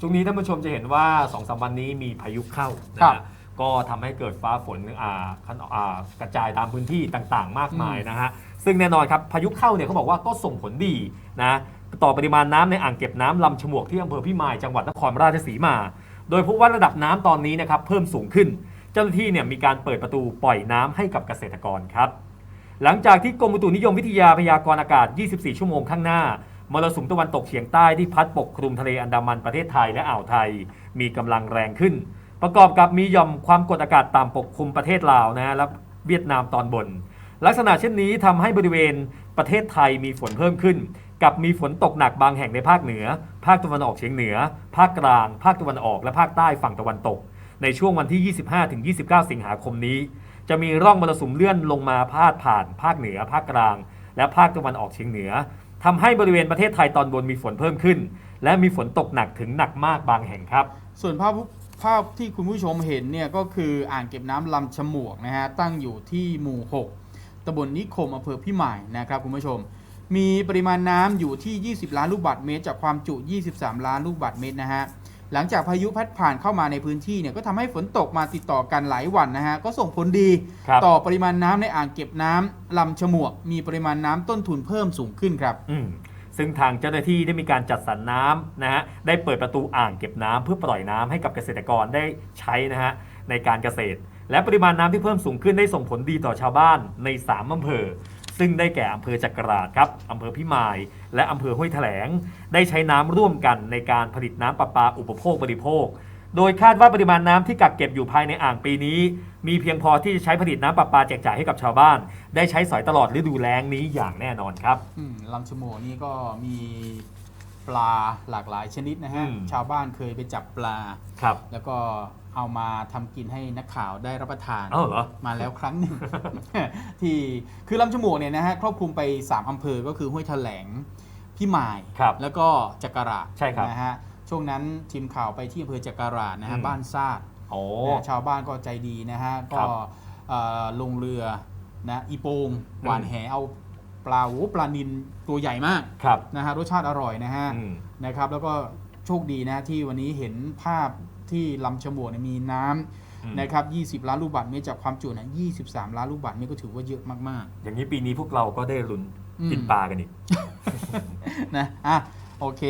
ช่วงนี้ท่านผู้ชมจะเห็นว่า2อสวันนี้มีพายุเข้านะครัฮะบก็ทำให้เกิดฟ้าฝนอ่าคันอ่ากระจายตามพื้นที่ต่างๆ มากมายอืมนะฮะซึ่งแน่นอนครับพายุเข้าเนี่ยเขาบอกว่าก็ส่งผลดีนะต่อปริมาณน้ำในอ่างเก็บน้ำลำฉมวกที่อำเภอพิมายจังหวัดนครราชสีมา โดยพบว่าระดับน้ำตอนนี้นะครับเพิ่มสูงขึ้น เจ้าหน้าที่เนี่ยมีการเปิดประตูปล่อยน้ำให้กับเกษตรกรครับ หลังจากที่กรมอุตุนิยมวิทยาพยากรณ์อากาศ 24 ชั่วโมงข้างหน้า มรสุมตะวันตกเฉียงใต้ที่พัดปกคลุมทะเลอันดามันประเทศไทยและอ่าวไทย มีกำลังแรงขึ้น ประกอบกับมีหย่อมความกดอากาศต่ำปกคลุมประเทศลาวนะฮะและเวียดนามตอนบน ลักษณะเช่นนี้ทำให้บริเวณประเทศไทยมีฝนเพิ่มขึ้น กับมีฝนตกหนักบางแห่งในภาคเหนือ ภาคตะวันออกเฉียงเหนือ ภาคกลาง ภาคตะวันออกและภาคใต้ฝั่งตะวันตก ในช่วงวันที่ 25-29 สิงหาคมนี้ จะมีร่องมรสุมเลื่อนลงมาพาดผ่าน ภาคเหนือ ภาคกลาง และภาคตะวันออกเฉียงเหนือทำให้บริเวณประเทศไทยตอนบนมีฝนเพิ่มขึ้น และมีฝนตกหนักถึงหนักมากบางแห่งครับ ส่วนภาพภาพที่คุณผู้ชมเห็นเนี่ยก็คืออ่างเก็บน้ำลำฉมวกนะฮะตั้งอยู่ที่หมู่ 6ตำบลนิคมอำเภอพิมายนะครับคุณผู้ชม มีปริมาณน้ำอยู่ที่ 20 ล้านลูกบาศก์เมตร จากความจุ 23 ล้านลูกบาศก์เมตรนะฮะ หลังจากพายุพัดผ่านเข้ามาในพื้นที่เนี่ยก็ทำให้ฝนตกมาติดต่อกันหลายวันนะฮะก็ส่งผลดีครับต่อปริมาณน้ำในอ่างเก็บน้ำลำฉมวก มีปริมาณน้ำต้นทุนเพิ่มสูงขึ้นครับอืมซึ่งทางเจ้าหน้าที่ได้มีการจัดสรรน้ำนะฮะได้เปิดประตูอ่างเก็บน้ำเพื่อปล่อยน้ำให้กับเกษตรกรได้ใช้นะฮะในการเกษตร และปริมาณน้ำที่เพิ่มสูงขึ้นได้ส่งผลดีต่อชาวบ้านใน 3 อำเภอ ซึ่งได้แก่อำเภอจักราดครับอำเภอพิมาย และอำเภอห้วยแถลง ได้ใช้น้ำร่วมกันในการผลิตน้ำประปาอุปโภคบริโภค โดยคาดว่าปริมาณน้ำที่กักเก็บอยู่ภายในอ่างปีนี้ มีเพียงพอที่จะใช้ผลิตน้ำประปาแจกจ่ายให้กับชาวบ้าน ได้ใช้สอยตลอดฤดูแล้งนี้อย่างแน่นอนครับ อืมลำชะโมวนี่ก็มี ปลาหลากหลายชนิดนะฮะ อืม ชาวบ้านเคยไปจับปลา ครับ แล้วก็เอามาทำกินให้นักข่าวได้รับประทาน เอ้าเหรอ มาแล้วครั้งหนึ่ง ที่คือลำชะโมวเนี่ยนะฮะครอบคลุมไป 3อำเภอก็คือห้วยแถลงพี่มาย ครับแล้วก็จักราชใช่ครับนะฮะช่วงนั้นทีมข่าวไปที่อำเภอจักราชนะฮะอืม บ้านซาดโอ้ นะชาวบ้านก็ใจดีนะฮะ ครัก็บเอ่อลงเรือนะอีโปงอืมหวานแหเอา ปลาโอ้ปลานินตัวใหญ่มากครับ นะฮะรสชาติอร่อยนะฮะอืม นะครับ แล้วก็โชคดีนะที่วันนี้เห็นภาพที่ลำฉมวกเนี่ยมีน้อืมำนะครับ 20 ล้านลูกบาศก์เมตรจากความจุนะ23 ล้านลูกบาศก์เมตรก็ถือว่าเยอะมาก อย่างนี้ปีนี้พวกเราก็ได้ลุ้นอืม กินปลากันอีก ๆ นะอะโอเค